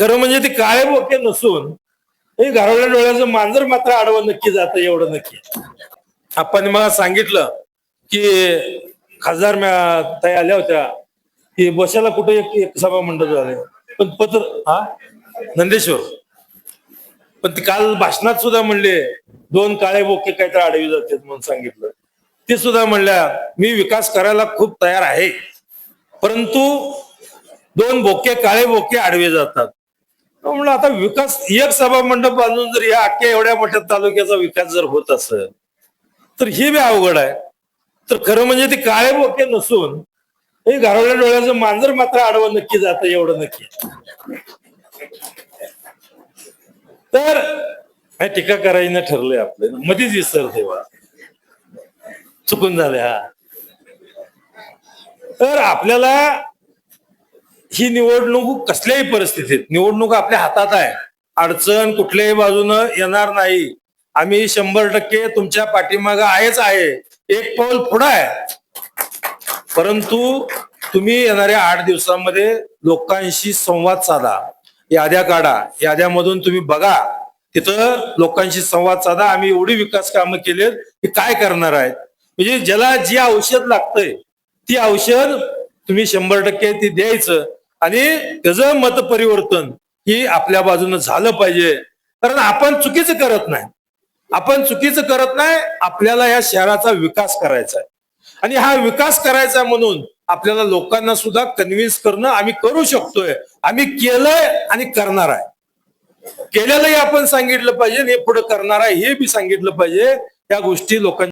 खरं म्हणजे ते काळे बोके नसून हे घारवल्या डोळ्याचं मांजर मात्र आडवं नक्की जातं एवढं नक्की. आपण मला सांगितलं की खासदार ताई आल्या होत्या की बशाला कुठे एक एक सभा मंडळ झाले. पण पत्र हा? नंदेश्वर. पण ते काल भाषणात सुद्धा म्हणले दोन काळे बोके काहीतरी आडवी जातात म्हणून सांगितलं. ते सुद्धा म्हणल्या मी विकास करायला खूप तयार आहे. परंतु दोन बोके काळे बोके आडवे जातात. म्हणलं आता विकास एक सभा मंडप बांधून जर या अख्ख्या एवढ्या मोठ्या तालुक्याचा विकास जर होत असेल तर हे बी अवघड आहे. तर खरं म्हणजे ते काळे बोके नसून हे घारवल्या डोळ्याचं मांजर मात्र आडवं नक्की जात एवढं नक्की तर हे टीका करायची ना ठरलंय आपलं. मध्येच विसर तेव्हा चुकून झाले हा. तर आपल्याला ही निवडणूक कसल्याही परिस्थितीत निवडणूक आपल्या हातात आहे. अडचण कुठल्याही बाजूनं येणार नाही. आम्ही शंभर टक्के तुमच्या पाठीमागं आहेच आहे. एक पाऊल पुढं आहे. परंतु तुम्ही येणाऱ्या आठ दिवसांमध्ये लोकांशी संवाद साधा. याद्या काढा. याद्यामधून तुम्ही बघा. तिथं लोकांशी संवाद साधा. आम्ही एवढी विकास कामं केलेत की काय करणार आहेत? म्हणजे ज्याला जी औषध लागतंय ती औषध तुम्ही शंभर टक्के ती द्यायचं. आणि त्याचं मत परिवर्तन ही आपल्या बाजूनं झालं पाहिजे. कारण आपण चुकीचं करत नाही. आपण चुकीचं करत नाही आपल्याला या शहराचा विकास करायचा आहे. आणि हा विकास करायचा म्हणून आपल्याला लोकांना सुद्धा कन्व्हिन्स करणं आम्ही करू शकतोय. आम्ही केलंय आणि करणार आहे. केलेलंही आपण सांगितलं पाहिजे आणि हे पुढे करणार आहे हे बी सांगितलं पाहिजे. या गोष्टी लोकांनी